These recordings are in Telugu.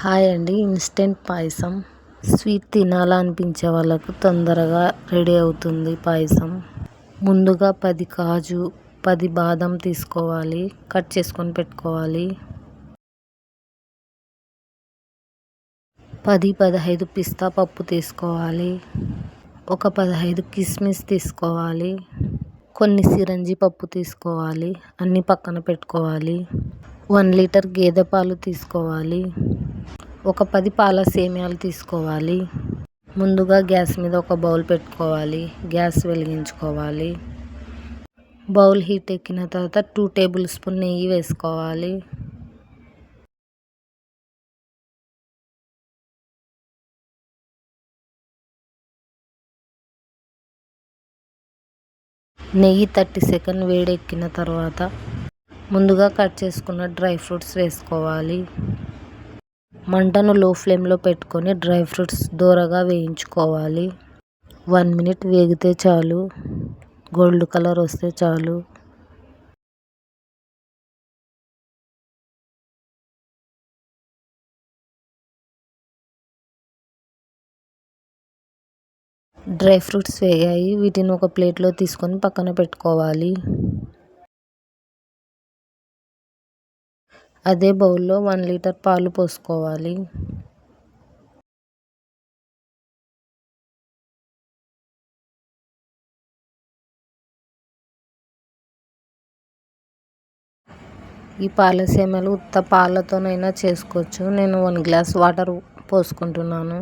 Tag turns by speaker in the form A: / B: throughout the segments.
A: హాయ్ అండి. ఇన్స్టెంట్ పాయసం. స్వీట్ తినాలనిపించే వాళ్ళకు తొందరగా రెడీ అవుతుంది పాయసం. ముందుగా పది కాజు పది బాదం తీసుకోవాలి. కట్ చేసుకొని పెట్టుకోవాలి. పది పదహైదు పిస్తా పప్పు తీసుకోవాలి. ఒక పదహైదు కిస్మిస్ తీసుకోవాలి. కొన్ని సిరంజి పప్పు తీసుకోవాలి. అన్నీ పక్కన పెట్టుకోవాలి. వన్ లీటర్ గేదె పాలు తీసుకోవాలి. ఒక పది పాల సేమియాలు తీసుకోవాలి. ముందుగా గ్యాస్ మీద ఒక బౌల్ పెట్టుకోవాలి. గ్యాస్ వెలిగించుకోవాలి. బౌల్ హీట్ ఎక్కిన తర్వాత టూ టేబుల్ స్పూన్ నెయ్యి వేసుకోవాలి. నెయ్యి థర్టీ సెకండ్ వేడెక్కిన తర్వాత ముందుగా కట్ చేసుకున్న డ్రై ఫ్రూట్స్ వేసుకోవాలి. మంటను లో ఫ్లేమ్లో పెట్టుకొని డ్రై ఫ్రూట్స్ దూరగా వేయించుకోవాలి. వన్ మినిట్ వేగితే చాలు. గోల్డ్ కలర్ వస్తే చాలు. డ్రై ఫ్రూట్స్ వేగాయి. వీటిని ఒక ప్లేట్లో తీసుకొని పక్కన పెట్టుకోవాలి. అదే బౌల్లో వన్ లీటర్ పాలు పోసుకోవాలి. ఈ పాల సేమలు ఉత్త పాలతోనైనా చేసుకోవచ్చు. నేను వన్ గ్లాస్ వాటర్ పోసుకుంటున్నాను.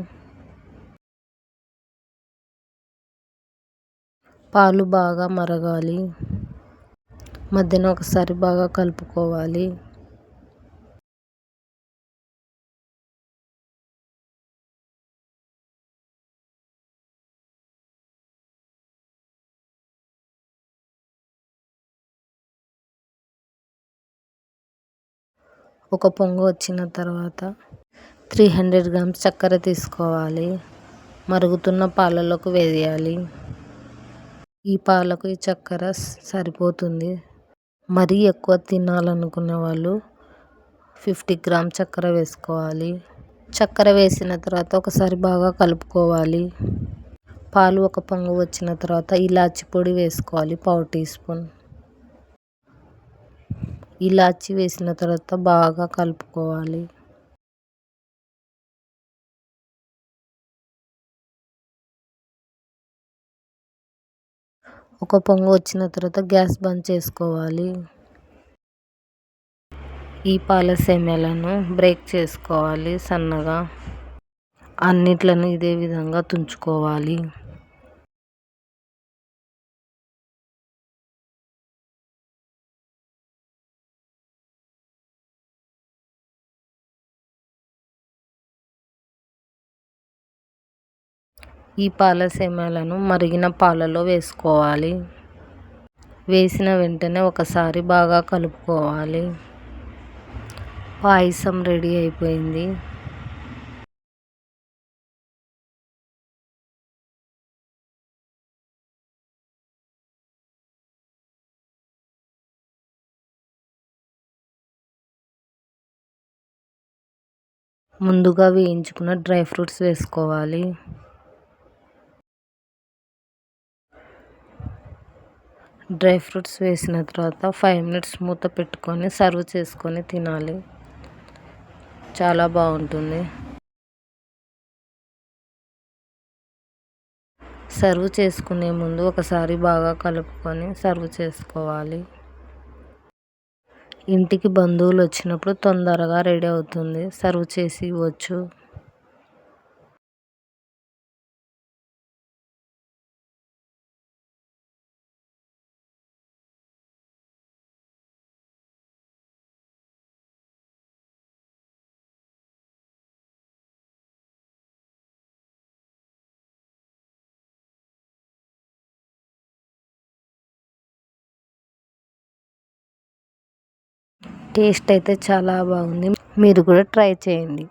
A: పాలు బాగా మరగాలి. మధ్యన ఒకసారి బాగా కలుపుకోవాలి. ఒక పొంగు వచ్చిన తర్వాత త్రీ హండ్రెడ్ గ్రామ్స్ చక్కెర తీసుకోవాలి. మరుగుతున్న పాలలోకి వేయాలి. ఈ పాలకు ఈ చక్కెర సరిపోతుంది. మరీ ఎక్కువ తినాలనుకునే వాళ్ళు ఫిఫ్టీ గ్రామ్ చక్కెర వేసుకోవాలి. చక్కెర వేసిన తర్వాత ఒకసారి బాగా కలుపుకోవాలి. పాలు ఒక పొంగు వచ్చిన తర్వాత ఇలాచి పొడి వేసుకోవాలి పావు టీ స్పూన్. ఇలాచి వేసిన తర్వాత బాగా కలుపుకోవాలి. ఒక పొంగు వచ్చిన తర్వాత గ్యాస్ బంద్ చేసుకోవాలి. ఈ పాల సేమ్యాలను బ్రేక్ చేసుకోవాలి సన్నగా. అన్నిట్లను ఇదే విధంగా తుంచుకోవాలి. ఈ పాల సేమ్యాలను మరిగిన పాలలో వేసుకోవాలి. వేసిన వెంటనే ఒకసారి బాగా కలుపుకోవాలి. పాయసం రెడీ అయిపోయింది. ముందుగా వేయించుకున్న డ్రై ఫ్రూట్స్ వేసుకోవాలి. డ్రై ఫ్రూట్స్ వేసిన తర్వాత ఫైవ్ మినిట్స్ మూత పెట్టుకొని సర్వ్ చేసుకొని తినాలి. చాలా బాగుంటుంది. సర్వ్ చేసుకునే ముందు ఒకసారి బాగా కలుపుకొని సర్వ్ చేసుకోవాలి. ఇంటికి బంధువులు వచ్చినప్పుడు తొందరగా రెడీ అవుతుంది. సర్వ్ చేసి ఇవ్వచ్చు. టేస్ట్ అయితే చాలా బాగుంది. మీరు కూడా ట్రై చేయండి.